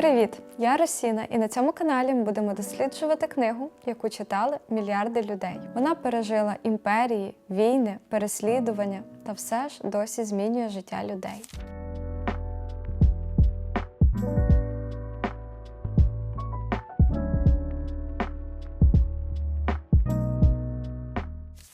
Привіт! Я Росіна, і на цьому каналі ми будемо досліджувати книгу, яку читали мільярди людей. Вона пережила імперії, війни, переслідування та все ж досі змінює життя людей.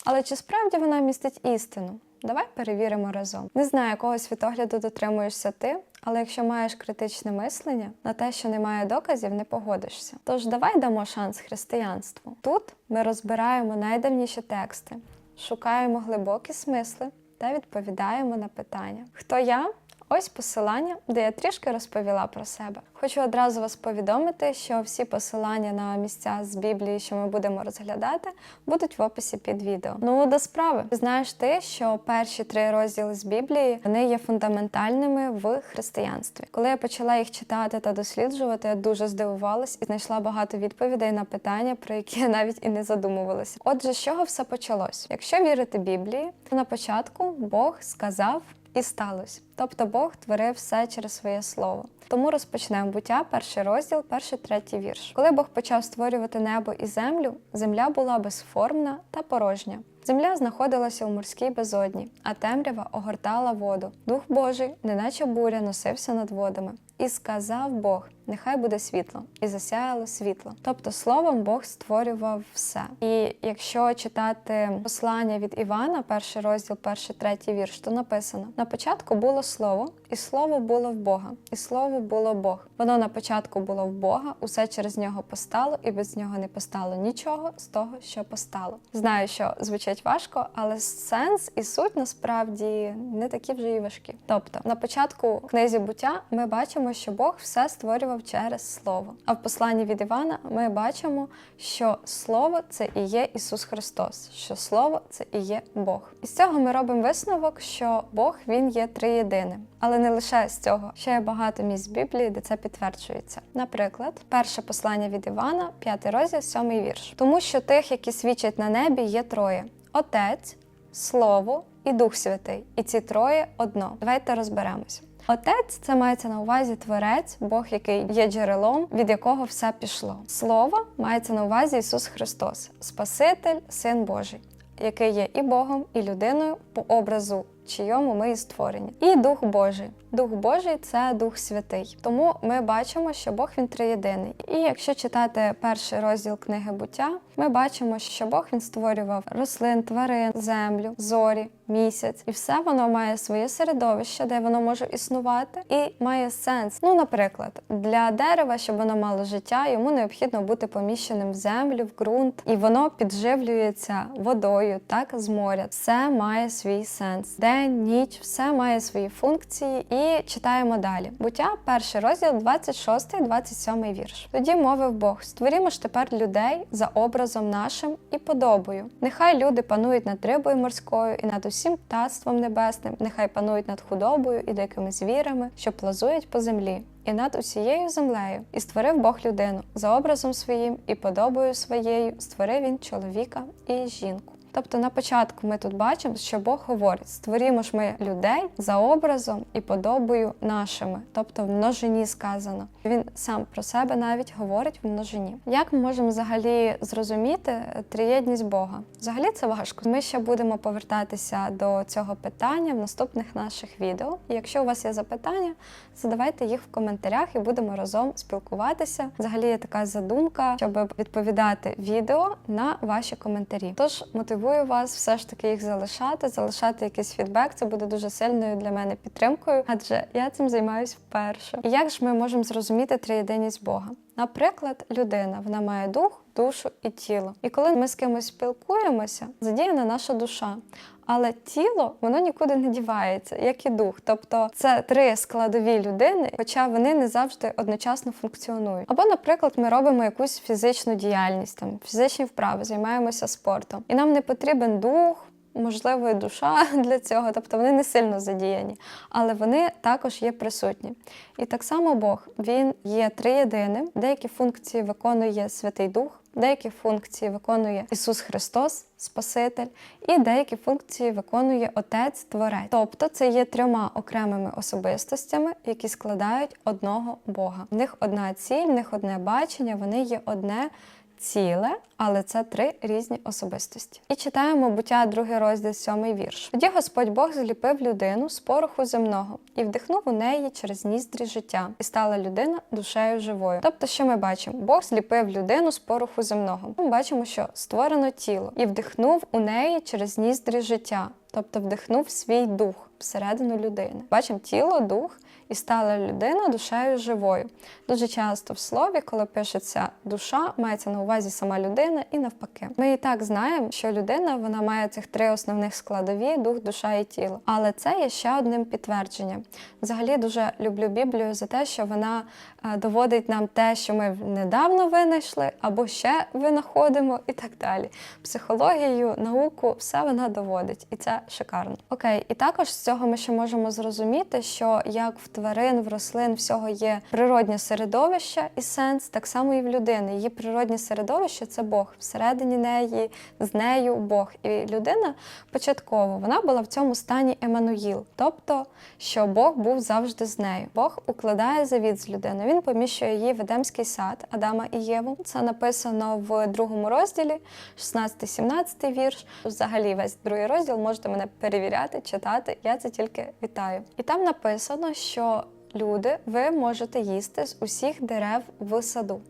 Але чи справді вона містить істину? Давай перевіримо разом. Не знаю, якого світогляду дотримуєшся ти, але якщо маєш критичне мислення, на те, що немає доказів, не погодишся. Тож давай дамо шанс християнству. Тут ми розбираємо найдавніші тексти, шукаємо глибокі смисли та відповідаємо на питання. Хто я? Ось посилання, де я трішки розповіла про себе. Хочу одразу вас повідомити, що всі посилання на місця з Біблії, що ми будемо розглядати, будуть в описі під відео. Ну до справи, знаєш ти, що перші три розділи з Біблії вони є фундаментальними в християнстві. Коли я почала їх читати та досліджувати, я дуже здивувалась і знайшла багато відповідей на питання, про які я навіть і не задумувалася. Отже, з чого все почалось? Якщо вірити Біблії, то на початку Бог сказав і сталося. Тобто Бог творив все через своє слово. Тому розпочнемо буття, перший розділ, перший третій вірш. Коли Бог почав створювати небо і землю, земля була безформна та порожня. Земля знаходилася у морській безодні, а темрява огортала воду. Дух Божий, неначе буря, носився над водами. І сказав Бог: Нехай буде світло, і засяяло світло. Тобто словом Бог створював все. І якщо читати послання від Івана, перший розділ, перший третій вірш, то написано: на початку було слово, і слово було в Бога, і слово було Бог. Воно на початку було в Бога, усе через нього постало, і без нього не постало нічого з того, що постало. Знаю, що звучить важко, але сенс і суть насправді не такі вже і важкі. Тобто, на початку книзі буття ми бачимо, що Бог все створював через слово. А в посланні від Івана ми бачимо, що слово це і є Ісус Христос, що Слово це і є Бог. І з цього ми робимо висновок, що Бог він є триєдиним. Але не лише з цього, ще є багато місць Біблії, де це підтверджується. Наприклад, перше послання від Івана, п'ятий розділ, сьомий вірш. Тому що тих, які свідчать на небі, є троє: Отець, Слово і Дух Святий. І ці троє одно. Давайте розберемося. Отець це мається на увазі творець, Бог, який є джерелом, від якого все пішло. Слово мається на увазі Ісус Христос, Спаситель, Син Божий, який є і Богом, і людиною по образу, чийому ми і створені. І Дух Божий. Дух Божий це Дух Святий. Тому ми бачимо, що Бог він триєдиний. І якщо читати перший розділ книги буття, ми бачимо, що Бог він створював рослин, тварин, землю, зорі, місяць, і все воно має своє середовище, де воно може існувати, і має сенс. Ну, наприклад, для дерева, щоб воно мало життя, йому необхідно бути поміщеним в землю, в ґрунт, і воно підживлюється водою, так з моря. Все має свій сенс. День, ніч, все має свої функції. І читаємо далі. Буття, перший розділ, 26-27 вірш. Тоді мовив Бог: створімо ж тепер людей за образом нашим і подобою. Нехай люди панують над рибою морською і над усім птацтвом небесним, нехай панують над худобою і дикими звірами, що плазують по землі. І над усією землею, і створив Бог людину за образом своїм і подобою своєю створив він чоловіка і жінку. Тобто на початку ми тут бачимо, що Бог говорить: створімо ж ми людей за образом і подобою нашими, тобто в множині сказано. Він сам про себе навіть говорить в множині. Як ми можемо взагалі зрозуміти триєдність Бога? Взагалі це важко. Ми ще будемо повертатися до цього питання в наступних наших відео. І якщо у вас є запитання, задавайте їх в коментарях і будемо разом спілкуватися. Взагалі є така задумка, щоб відповідати відео на ваші коментарі. Тож мотивую вас все ж таки їх залишати, залишати якийсь фідбек. Це буде дуже сильною для мене підтримкою, адже я цим займаюся вперше. І як ж ми можемо зрозуміти триєдиність Бога? Наприклад, людина вона має дух, душу і тіло. І коли ми з кимось спілкуємося, задіяна наша душа. Але тіло воно нікуди не дівається, як і дух. Тобто це три складові людини, хоча вони не завжди одночасно функціонують. Або, наприклад, ми робимо якусь фізичну діяльність, там фізичні вправи, займаємося спортом, і нам не потрібен дух. Можливо, і душа для цього, тобто вони не сильно задіяні, але вони також є присутні. І так само Бог він є триєдиним, деякі функції виконує Святий Дух. Деякі функції виконує Ісус Христос, Спаситель, і деякі функції виконує Отець Творець. Тобто це є трьома окремими особистостями, які складають одного Бога. В них одна ціль, в них одне бачення, вони є одне ціле, але це три різні особистості. І читаємо буття, другий розділ, сьомий вірш. Тоді Господь Бог зліпив людину з пороху земного і вдихнув у неї через ніздрі життя, і стала людина душею живою. Тобто, що ми бачимо? Бог зліпив людину з пороху земного. Ми бачимо, що створено тіло і вдихнув у неї через ніздрі життя, тобто вдихнув свій дух всередину людини. Бачимо тіло, дух. І стала людина душею живою. Дуже часто в слові, коли пишеться душа, мається на увазі сама людина і навпаки. Ми і так знаємо, що людина вона має цих три основних складові: дух, душа і тіло. Але це є ще одним підтвердженням. Взагалі дуже люблю Біблію за те, що вона е, доводить нам те, що ми недавно винайшли, або ще винаходимо, і так далі. Психологію, науку, все вона доводить, і це шикарно. Окей, і також з цього ми ще можемо зрозуміти, що як в тварин, в рослин всього є природнє середовище і сенс, так само і в людини. Її природнє середовище це Бог. Всередині неї, з нею Бог. І людина початково вона була в цьому стані Еммануїл, тобто, що Бог був завжди з нею. Бог укладає завіт з людиною. Він поміщує її в Едемський сад Адама і Єву. Це написано в другому розділі, 16-17 вірш. Взагалі, весь другий розділ можете мене перевіряти, читати. Я це тільки вітаю. І там написано, що люди, ви можете їсти з усіх дерев в саду.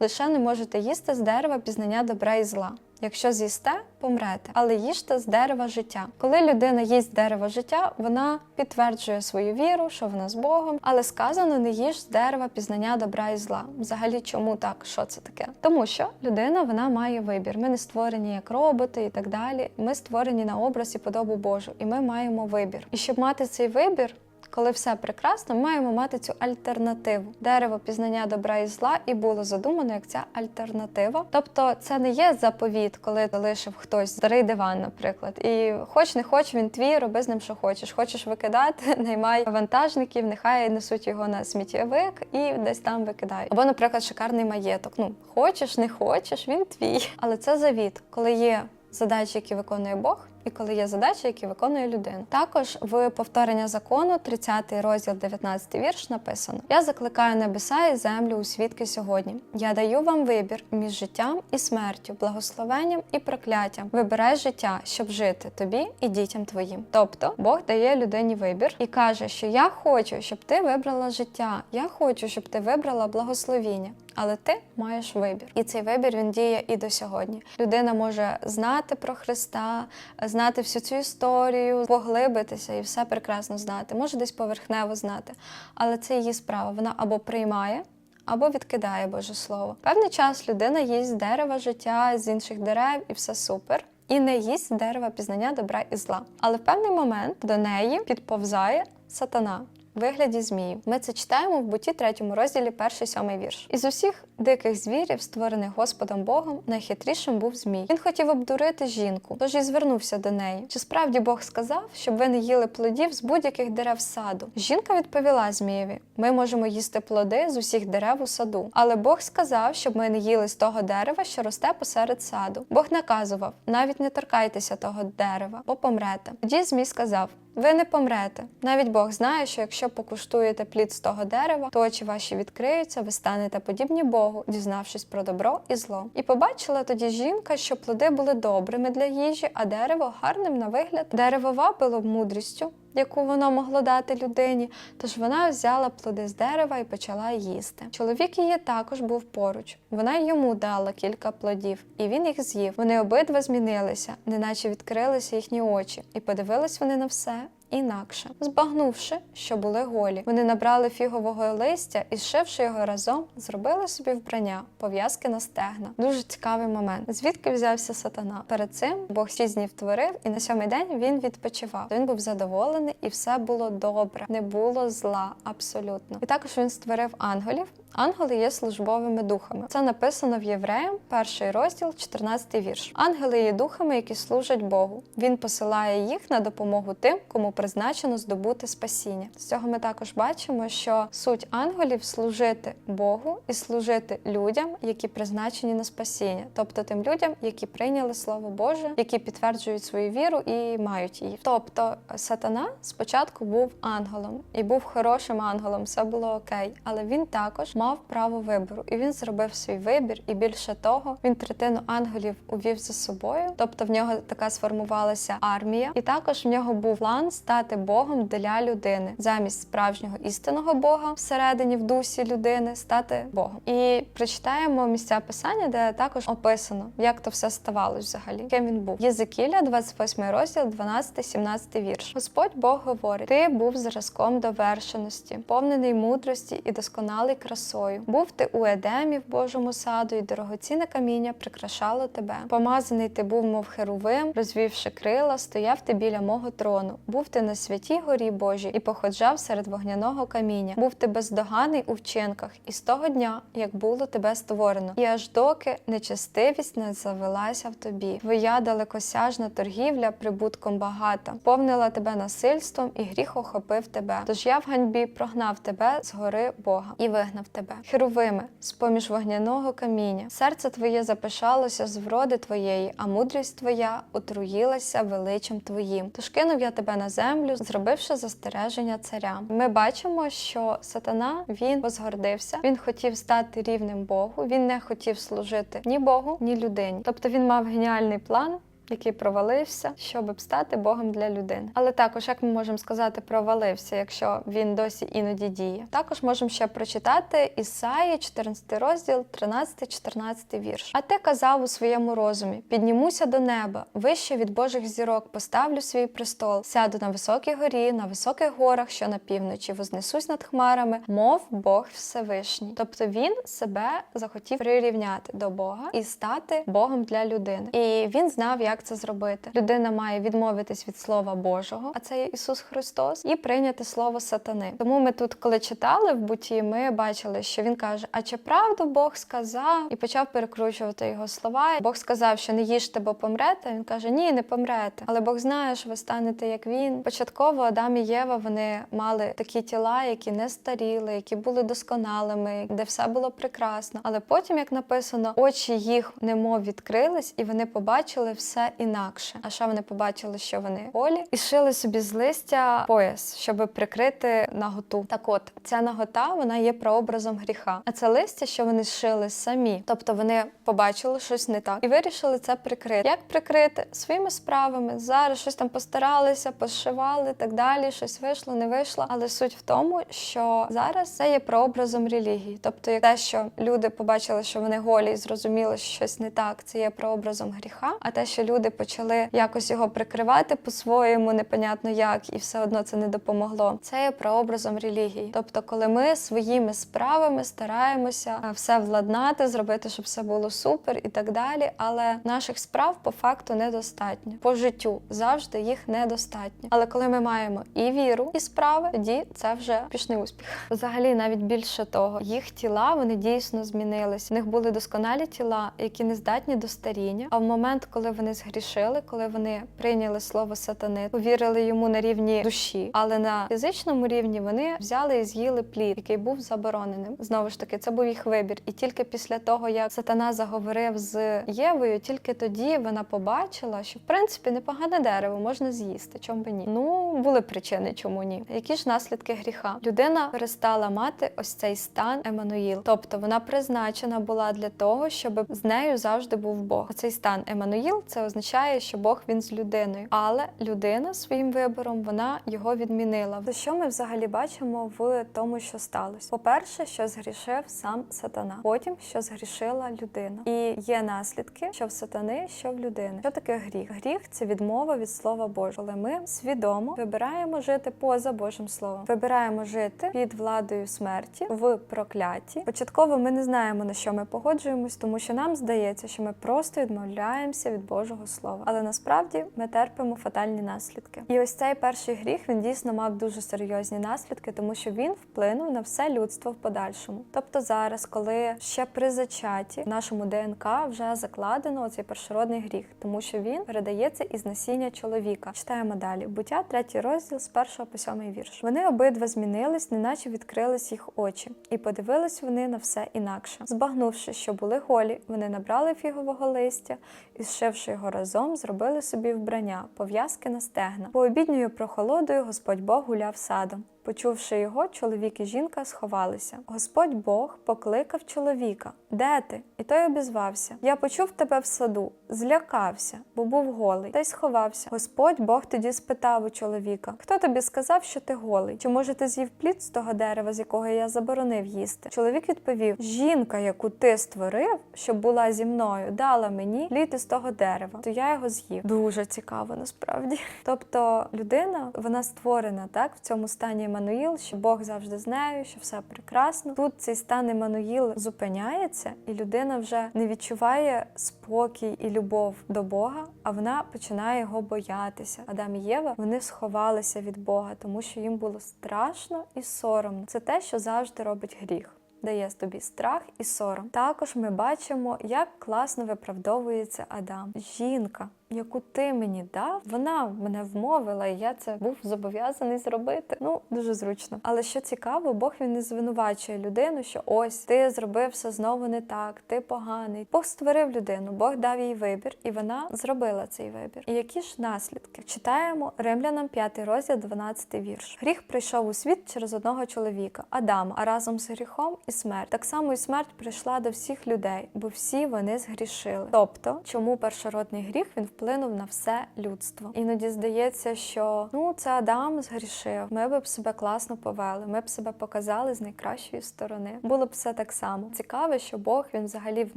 Лише не можете їсти з дерева пізнання добра і зла. Якщо з'їсте, помрете, але їжте з дерева життя. Коли людина їсть з дерева життя, вона підтверджує свою віру, що вона з Богом, але сказано не їж з дерева пізнання добра і зла. Взагалі, чому так? Що це таке? Тому що людина вона має вибір. Ми не створені як роботи і так далі. Ми створені на образ і подобу Божу, і ми маємо вибір. І щоб мати цей вибір. Коли все прекрасно, маємо мати цю альтернативу. Дерево пізнання добра і зла і було задумано як ця альтернатива. Тобто, це не є заповіт, коли залишив хтось старий диван, наприклад. І хоч не хоч він твій, роби з ним, що хочеш. Хочеш викидати, наймай вантажників, нехай несуть його на сміттєвик і десь там викидають. Або, наприклад, шикарний маєток. Ну хочеш, не хочеш, він твій. Але це завіт, коли є задачі, які виконує Бог. І коли є задачі, які виконує людина. Також в повторення закону, 30 розділ, 19 вірш, написано: Я закликаю небеса і землю у свідки сьогодні. Я даю вам вибір між життям і смертю, благословенням і прокляттям. Вибирай життя, щоб жити тобі і дітям твоїм. Тобто Бог дає людині вибір і каже, що я хочу, щоб ти вибрала життя. Я хочу, щоб ти вибрала благословіння. Але ти маєш вибір, і цей вибір він діє і до сьогодні. Людина може знати про Христа, знати всю цю історію, поглибитися і все прекрасно знати. Може десь поверхнево знати, але це її справа. Вона або приймає. Або відкидає Боже Слово. Певний час людина їсть дерева життя, з інших дерев, і все супер. І не їсть дерева пізнання добра і зла. Але в певний момент до неї підповзає сатана вигляді зміїв. Ми це читаємо в буті третьому розділі, перший сьомий вірш. Із усіх диких звірів, створених Господом Богом, найхитрішим був змій. Він хотів обдурити жінку, тож і звернувся до неї. Чи справді Бог сказав, щоб ви не їли плодів з будь-яких дерев саду? Жінка відповіла Змієві: Ми можемо їсти плоди з усіх дерев у саду. Але Бог сказав, щоб ми не їли з того дерева, що росте посеред саду. Бог наказував: навіть не торкайтеся того дерева, бо помрете. Тоді Змій сказав. Ви не помрете. Навіть Бог знає, що якщо покуштуєте плід з того дерева, то очі ваші відкриються, ви станете подібні Богу, дізнавшись про добро і зло. І побачила тоді жінка, що плоди були добрими для їжі, а дерево гарним на вигляд. Дерево вабило мудрістю. Яку воно могло дати людині, тож вона взяла плоди з дерева і почала їсти. Чоловік її також був поруч. Вона йому дала кілька плодів, і він їх з'їв. Вони обидва змінилися, неначе відкрилися їхні очі, і подивились вони на все інакше. Збагнувши, що були голі, вони набрали фігового листя і, зшивши його разом, зробили собі вбрання, пов'язки на стегна. Дуже цікавий момент. Звідки взявся сатана? Перед цим Бог шість днів творив, і на сьомий день він відпочивав. Він був задоволений, і все було добре, не було зла абсолютно. І також він створив ангелів. Ангели є службовими духами. Це написано в Євреям, перший розділ, 14 вірш. Ангели є духами, які служать Богу. Він посилає їх на допомогу тим, кому призначено здобути спасіння. З цього ми також бачимо, що суть ангелів служити Богу і служити людям, які призначені на спасіння, тобто тим людям, які прийняли слово Боже, які підтверджують свою віру і мають її. Тобто сатана спочатку був ангелом і був хорошим ангелом, все було окей, але він також мав право вибору, і він зробив свій вибір. І більше того, він третину ангелів увів за собою. Тобто в нього така сформувалася армія, і також в нього був план стати Богом для людини замість справжнього істинного Бога всередині в дусі людини стати Богом. І прочитаємо місця писання, де також описано, як то все ставалось взагалі, ким він був. Єзекіля, 28 розділ, 12-17 вірш. Господь Бог говорить: Ти був зразком довершеності, повнений мудрості і досконалий красою. Був ти у Едемі в Божому саду, і дорогоцінне каміння прикрашало тебе. Помазаний ти був, мов херовим, розвівши крила, стояв ти біля мого трону. Був ти на святій горі Божій і походжав серед вогняного каміння. Був ти бездоганий у вчинках, і з того дня, як було тебе створено, і аж доки нечестивість не завелася в тобі. Твоя далекосяжна торгівля прибутком багата, повнила тебе насильством, і гріх охопив тебе. Тож я в ганьбі прогнав тебе з гори Бога і вигнав тебе. Херовими, з поміж вогняного каміння. Серце твоє запишалося з вроди твоєї, а мудрість твоя отруїлася величем твоїм. Тож кинув я тебе на землю, зробивши застереження царя. Ми бачимо, що сатана він возгордився, він хотів стати рівним Богу. Він не хотів служити ні Богу, ні людині. Тобто він мав геніальний план. Який провалився, щоб стати Богом для людини. Але також, як ми можемо сказати, провалився, якщо він досі іноді діє. Також можемо ще прочитати Ісаї, 14 розділ, 13-14 вірш. А ти казав у своєму розумі: піднімуся до неба, вище від Божих зірок, поставлю свій престол, сяду на високій горі, на високих горах, що на півночі, вознесусь над хмарами, мов Бог Всевишній. Тобто він себе захотів прирівняти до Бога і стати Богом для людини. І він знав, як це зробити. Людина має відмовитись від слова Божого, а це є Ісус Христос, і прийняти слово сатани. Тому ми тут, коли читали в буті, ми бачили, що він каже: А чи правду Бог сказав? І почав перекручувати його слова. Бог сказав, що не їжте, бо помрете. Він каже: Ні, не помрете. Але Бог знає, що ви станете як він. Початково Адам і Єва вони мали такі тіла, які не старіли, які були досконалими, де все було прекрасно. Але потім, як написано, очі їх немов відкрились, і вони побачили все інакше. А що вони побачили, що вони голі, і шили собі з листя пояс, щоб прикрити наготу. Так от ця нагота вона є прообразом гріха. А це листя, що вони шили самі. Тобто вони побачили щось не так і вирішили це прикрити. Як прикрити своїми справами? Зараз щось там постаралися, пошивали так далі. Щось вийшло, не вийшло. Але суть в тому, що зараз це є прообразом релігії. Тобто, як те, що люди побачили, що вони голі і зрозуміли, що щось не так, це є прообразом гріха. А те, що люди почали якось його прикривати по-своєму, непонятно як, і все одно це не допомогло. Це є прообразом релігії. Тобто, коли ми своїми справами стараємося е, все владнати, зробити, щоб все було супер і так далі. Але наших справ по факту недостатньо. По життю завжди їх недостатньо. Але коли ми маємо і віру, і справи, тоді це вже пішний успіх. Взагалі, навіть більше того, їх тіла вони дійсно змінились. У них були досконалі тіла, які не здатні до старіння. А в момент, коли вони згрішили, коли вони прийняли слово сатани, повірили йому на рівні душі, але на фізичному рівні вони взяли і з'їли плід, який був забороненим. Знову ж таки, це був їх вибір. І тільки після того, як сатана заговорив з Євою, тільки тоді вона побачила, що в принципі непогане дерево можна з'їсти. Чому би ні? Ну були причини, чому ні. Які ж наслідки гріха? Людина перестала мати ось цей стан Еммануїл. тобто вона призначена була для того, щоб з нею завжди був Бог. Оцей стан Еммануїл – це означає, що Бог він з людиною, але людина своїм вибором вона його відмінила. За що ми взагалі бачимо в тому, що сталося? По-перше, що згрішив сам сатана, потім що згрішила людина, і є наслідки, що в сатани, що в людини. Що таке гріх? Гріх це відмова від слова Божого. Коли ми свідомо вибираємо жити поза Божим словом, вибираємо жити під владою смерті в прокляті. Початково ми не знаємо на що ми погоджуємось, тому що нам здається, що ми просто відмовляємося від Божого Божого Слова. Але насправді ми терпимо фатальні наслідки. І ось цей перший гріх він дійсно мав дуже серйозні наслідки, тому що він вплинув на все людство в подальшому. Тобто зараз, коли ще при зачаті в нашому ДНК вже закладено оцей першородний гріх, тому що він передається із насіння чоловіка. Читаємо далі. Буття, третій розділ з першого по сьомий вірш. Вони обидва змінились, неначе відкрились їх очі, і подивились вони на все інакше. Збагнувши, що були голі, вони набрали фігового листя і, зшивши його разом, зробили собі вбрання, пов'язки на стегна. Пообідньою прохолодою Господь Бог гуляв садом. Почувши його, чоловік і жінка сховалися. Господь Бог покликав чоловіка: Де ти? І той обізвався: Я почув тебе в саду, злякався, бо був голий, та й сховався. Господь Бог тоді спитав у чоловіка: Хто тобі сказав, що ти голий? Чи може ти з'їв плід з того дерева, з якого я заборонив їсти? Чоловік відповів: Жінка, яку ти створив, щоб була зі мною, дала мені плід із того дерева, то я його з'їв. Дуже цікаво, насправді. Тобто людина вона створена так в цьому стані Еммануїл, що Бог завжди з нею, що все прекрасно. Тут цей стан Еммануїл зупиняється, і людина вже не відчуває спокій і любов до Бога, а вона починає його боятися. Адам і Єва вони сховалися від Бога, тому що їм було страшно і соромно. Це те, що завжди робить гріх. Дає тобі страх і сором. Також ми бачимо, як класно виправдовується Адам. Жінка, яку ти мені дав, вона мене вмовила, і я це був зобов'язаний зробити. Ну дуже зручно. Але що цікаво, Бог він не звинувачує людину, що ось ти зробив все знову не так, ти поганий. Бог створив людину, Бог дав їй вибір, і вона зробила цей вибір. І які ж наслідки? Читаємо Римлянам 5 розділ, 12 вірш. Гріх прийшов у світ через одного чоловіка, Адама, а разом з гріхом і смерть. Так само і смерть прийшла до всіх людей, бо всі вони згрішили. Тобто, чому першородний гріх він вплинув на все людство? Іноді здається, що ну це Адам згрішив. Ми б себе класно повели, ми б себе показали з найкращої сторони. Було б все так само. Цікаве, що Бог він взагалі в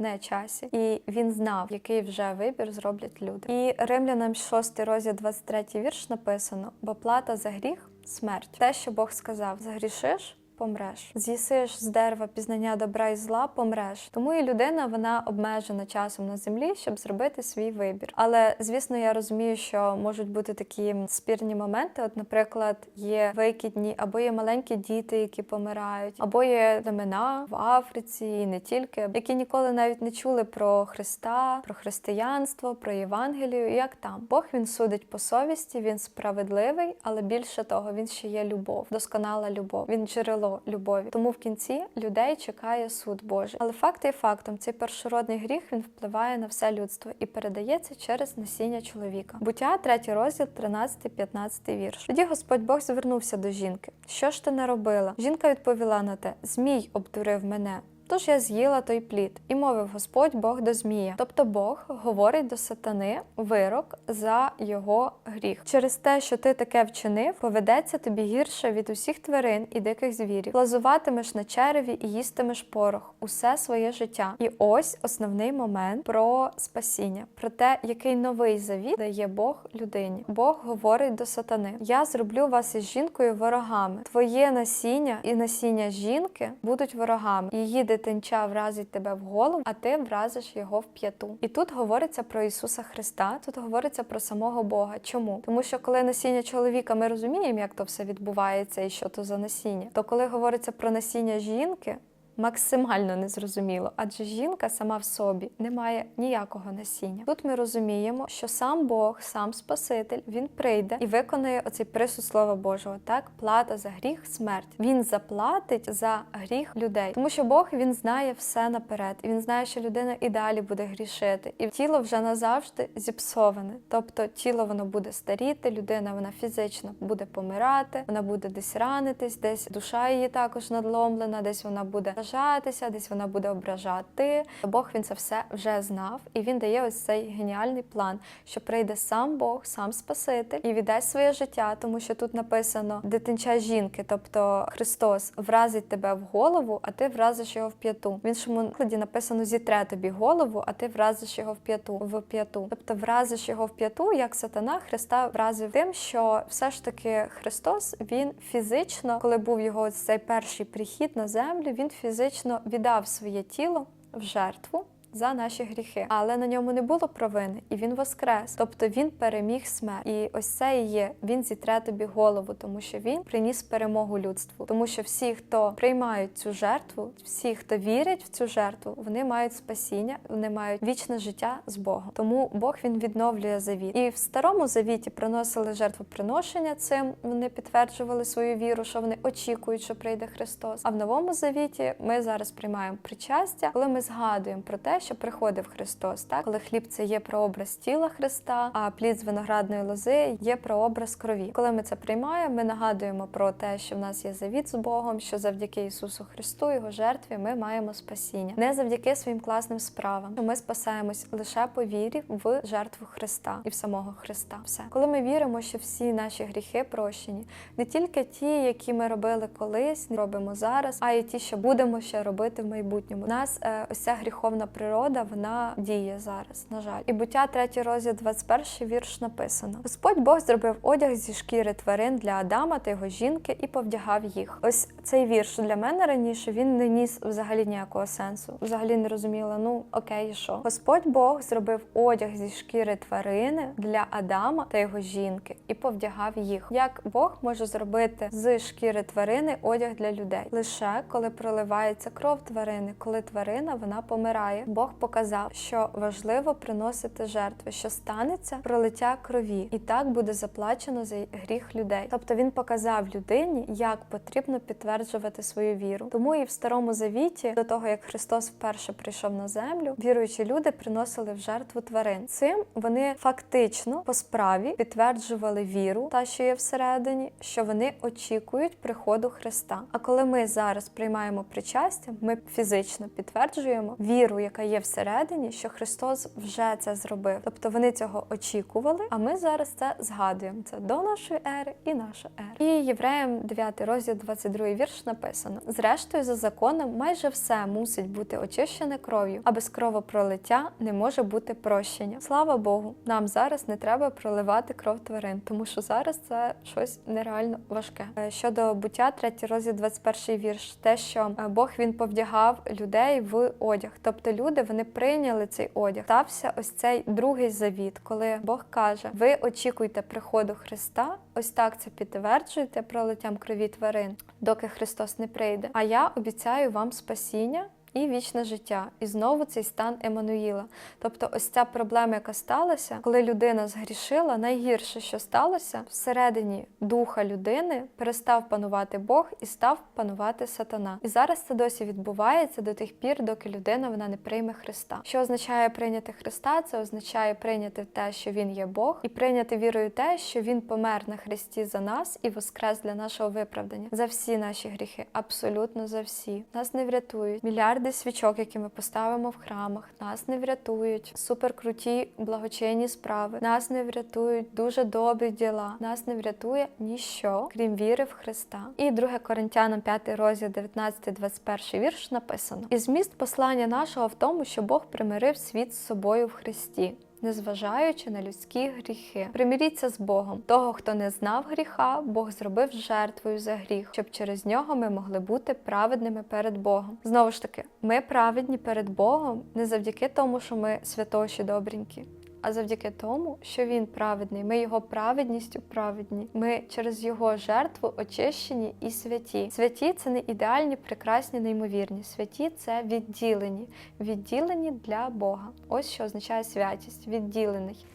нечасі, і він знав, який вже вибір зроблять люди. І римлянам 6 розділ 23 вірш написано: бо плата за гріх смерть. Те, що Бог сказав, загрішиш. Помреш, з'їсиш з дерева пізнання добра і зла, помреш. Тому і людина вона обмежена часом на землі, щоб зробити свій вибір. Але звісно, я розумію, що можуть бути такі спірні моменти. От, наприклад, є викидні, або є маленькі діти, які помирають, або є племена в Африці, і не тільки, які ніколи навіть не чули про Христа, про християнство, про Євангелію. Як там Бог він судить по совісті, він справедливий, але більше того, він ще є любов, досконала любов. Він джерело любові. Тому в кінці людей чекає суд Божий. Але факт є фактом: цей першородний гріх він впливає на все людство і передається через насіння чоловіка. Буття, 3 розділ, 13-15 вірш. Тоді Господь Бог звернувся до жінки. Що ж ти не робила? Жінка відповіла на те: Змій обдурив мене. Тож я з'їла той плід, і мовив Господь Бог до Змія. Тобто Бог говорить до сатани вирок за його гріх. Через те, що ти таке вчинив, поведеться тобі гірше від усіх тварин і диких звірів. Лазуватимеш на череві і їстимеш порох усе своє життя. І ось основний момент про спасіння, про те, який новий завіт дає Бог людині. Бог говорить до сатани: Я зроблю вас із жінкою ворогами. Твоє насіння і насіння жінки будуть ворогами. Її дитинча вразить тебе в голову, а ти вразиш його в п'яту. І тут говориться про Ісуса Христа, тут говориться про самого Бога. Чому? Тому що коли насіння чоловіка, ми розуміємо, як то все відбувається і що то за насіння, то коли говориться про насіння жінки. Максимально незрозуміло, адже жінка сама в собі не має ніякого насіння. Тут ми розуміємо, що сам Бог, сам Спаситель, він прийде і виконує оцей присуд Слова Божого. Так, плата за гріх, смерть. Він заплатить за гріх людей, тому що Бог він знає все наперед. Він знає, що людина і далі буде грішити, і тіло вже назавжди зіпсоване. Тобто тіло воно буде старіти, людина вона фізично буде помирати, вона буде десь ранитись, десь душа її також надломлена, десь вона буде ображатися, десь вона буде ображати. Бог він це все вже знав, і він дає ось цей геніальний план, що прийде сам Бог, сам Спаситель і віддасть своє життя, тому що тут написано дитинча жінки, тобто Христос вразить тебе в голову, а ти вразиш його в п'яту. В іншому кладі написано зітре тобі голову, а ти вразиш його в п'яту в п'яту. Тобто вразиш його в п'яту, як сатана Христа вразив тим, що все ж таки Христос він фізично, коли був його цей перший прихід на землю, він фізично віддав своє тіло в жертву за наші гріхи, але на ньому не було провини, і він воскрес. Тобто він переміг смерть. І ось це і є. Він зітре тобі голову, тому що він приніс перемогу людству. Тому що всі, хто приймають цю жертву, всі, хто вірять в цю жертву, вони мають спасіння, вони мають вічне життя з Богом. Тому Бог він відновлює завіт. І в старому завіті приносили жертвоприношення цим. Вони підтверджували свою віру, що вони очікують, що прийде Христос. А в новому завіті ми зараз приймаємо причастя, коли ми згадуємо про те, що приходив Христос. Так, коли хліб це є прообраз тіла Христа, а плід з виноградної лози є прообраз крові. Коли ми це приймаємо, ми нагадуємо про те, що в нас є завіт з Богом, що завдяки Ісусу Христу, Його жертві, ми маємо спасіння, не завдяки своїм класним справам. Ми спасаємось лише по вірі в жертву Христа і в самого Христа. Все, коли ми віримо, що всі наші гріхи прощені, не тільки ті, які ми робили колись, робимо зараз, а й ті, що будемо ще робити в майбутньому. У нас е, ось ця гріховна природа, вона діє зараз, на жаль. І буття 3 розділ 21 вірш написано: Господь Бог зробив одяг зі шкіри тварин для Адама та його жінки і повдягав їх. Ось цей вірш для мене раніше він не ніс взагалі ніякого сенсу. Взагалі не розуміла. Ну окей, що Господь Бог зробив одяг зі шкіри тварини для Адама та його жінки і повдягав їх. Як Бог може зробити з шкіри тварини одяг для людей? Лише коли проливається кров тварини, коли тварина вона помирає. Бог показав, що важливо приносити жертви, що станеться пролиття крові, і так буде заплачено за гріх людей. Тобто він показав людині, як потрібно підтверджувати свою віру. Тому і в старому завіті, до того як Христос вперше прийшов на землю, віруючі люди приносили в жертву тварин. Цим вони фактично по справі підтверджували віру, та що є всередині, що вони очікують приходу Христа. А коли ми зараз приймаємо причастя, ми фізично підтверджуємо віру, яка є всередині, що Христос вже це зробив. Тобто вони цього очікували, а ми зараз це згадуємо. Це до нашої ери і наша ера. І євреям 9 розділ 22 вірш написано: зрештою, за законом, майже все мусить бути очищене кров'ю, а без кровопролиття не може бути прощення. Слава Богу, нам зараз не треба проливати кров тварин, тому що зараз це щось нереально важке. Е, Щодо буття, 3 розділ 21 вірш, те, що е, Бог він повдягав людей в одяг. Тобто люди вони прийняли цей одяг. Стався ось цей другий завіт, коли Бог каже: ви очікуйте приходу Христа. Ось так це підтверджуєте пролиттям крові тварин, доки Христос не прийде. А я обіцяю вам спасіння. І вічне життя, і знову цей стан Еммануїла. Тобто, ось ця проблема, яка сталася, коли людина згрішила, найгірше, що сталося, всередині духа людини перестав панувати Бог і став панувати сатана. І зараз це досі відбувається до тих пір, доки людина вона не прийме Христа. Що означає прийняти Христа? Це означає прийняти те, що Він є Бог, і прийняти вірою те, що Він помер на Христі за нас і воскрес для нашого виправдання за всі наші гріхи, абсолютно за всі. Нас не врятують мільярди свічок, які ми поставимо в храмах. Нас не врятують суперкруті благочинні справи. Нас не врятують дуже добрі діла. Нас не врятує ніщо, крім віри в Христа. І 2 Коринтянам 5 розділ 19-21 вірш написано: І зміст послання нашого в тому, що Бог примирив світ з собою в Христі. Незважаючи на людські гріхи, приміріться з Богом. Того, хто не знав гріха, Бог зробив жертвою за гріх, щоб через нього ми могли бути праведними перед Богом. Знову ж таки, ми праведні перед Богом не завдяки тому, що ми святоші добренькі. А завдяки тому, що він праведний, ми його праведністю праведні. Ми через його жертву очищені і святі. Святі це не ідеальні, прекрасні, неймовірні. Святі це відділені, відділені для Бога. Ось що означає святість, відділений.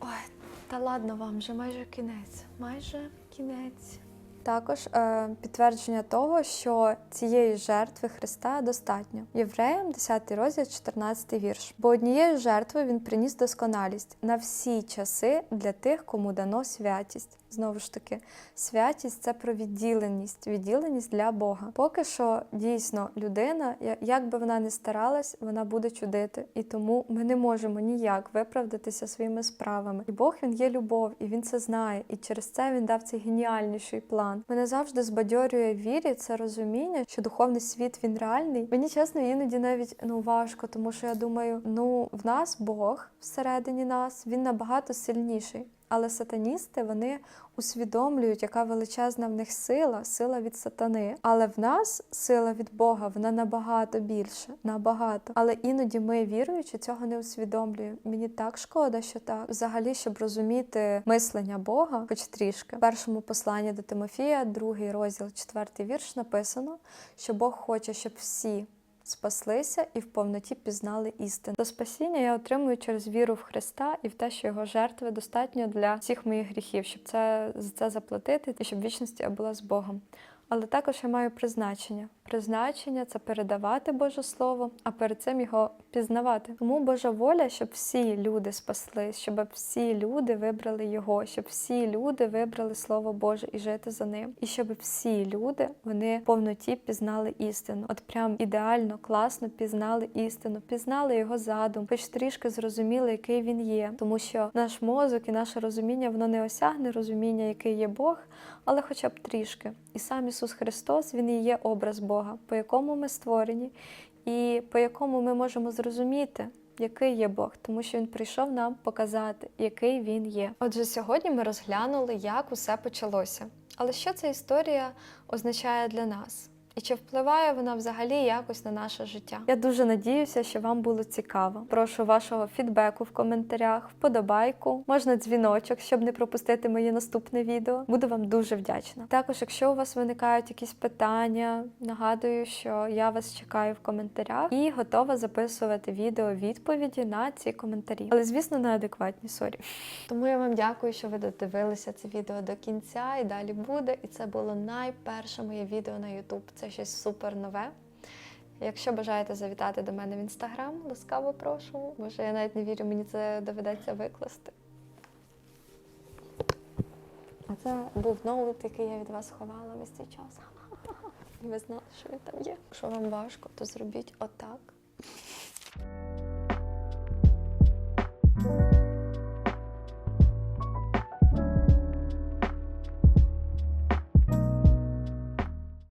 Ой, та ладно вам, вже майже кінець, майже кінець. Також е, підтвердження того, що цієї жертви Христа достатньо. Євреям 10 розділ, 14 вірш. Бо однією жертвою він приніс досконалість на всі часи для тих, кому дано святість. Знову ж таки, святість це про відділеність, відділеність для Бога. Поки що дійсно людина, як би вона не старалась, вона буде чудити. І тому ми не можемо ніяк виправдатися своїми справами. І Бог він є любов, і він це знає. І через це він дав цей геніальніший план. Мене завжди збадьорює вірі це розуміння, що духовний світ він реальний. Мені чесно, іноді навіть ну важко, тому що я думаю, ну в нас Бог всередині нас, він набагато сильніший. Але сатаністи вони усвідомлюють, яка величезна в них сила, сила від сатани. Але в нас сила від Бога, вона набагато більше, набагато. Але іноді ми, віруючи, цього не усвідомлюємо. Мені так шкода, що так. Взагалі, щоб розуміти мислення Бога, хоч трішки. В першому посланні до Тимофія, другий розділ, четвертий вірш, написано, що Бог хоче, щоб всі спаслися і в повноті пізнали істину. До спасіння я отримую через віру в Христа і в те, що його жертви достатньо для всіх моїх гріхів, щоб це за це заплатити і щоб вічність я була з Богом. Але також я маю призначення. Призначення це передавати Боже Слово, а перед цим його пізнавати. Тому Божа воля, щоб всі люди спаслись, щоб всі люди вибрали його, щоб всі люди вибрали Слово Боже і жити за ним. І щоб всі люди вони в повноті пізнали істину. От прям ідеально, класно пізнали істину, пізнали його задум, хоч трішки зрозуміли, який він є. Тому що наш мозок і наше розуміння воно не осягне розуміння, який є Бог, але хоча б трішки. І сам Ісус Христос, Він і є образ Бога, по якому ми створені, і по якому ми можемо зрозуміти, який є Бог, тому що Він прийшов нам показати, який він є. Отже, сьогодні ми розглянули, як усе почалося. Але що ця історія означає для нас? І чи впливає вона взагалі якось на наше життя? Я дуже надіюся, що вам було цікаво. Прошу вашого фідбеку в коментарях, вподобайку, можна дзвіночок, щоб не пропустити моє наступне відео. Буду вам дуже вдячна. Також, якщо у вас виникають якісь питання, нагадую, що я вас чекаю в коментарях і готова записувати відео відповіді на ці коментарі. Але, звісно, неадекватні, сорі. Тому я вам дякую, що ви додивилися це відео до кінця, і далі буде. І це було найперше моє відео на YouTube дізнатися щось супер нове. Якщо бажаєте завітати до мене в інстаграм, ласкаво прошу. Може, я навіть не вірю, мені це доведеться викласти. А це був ноут, який я від вас ховала весь цей час. І ви знали, що він там є. Якщо вам важко, то зробіть отак.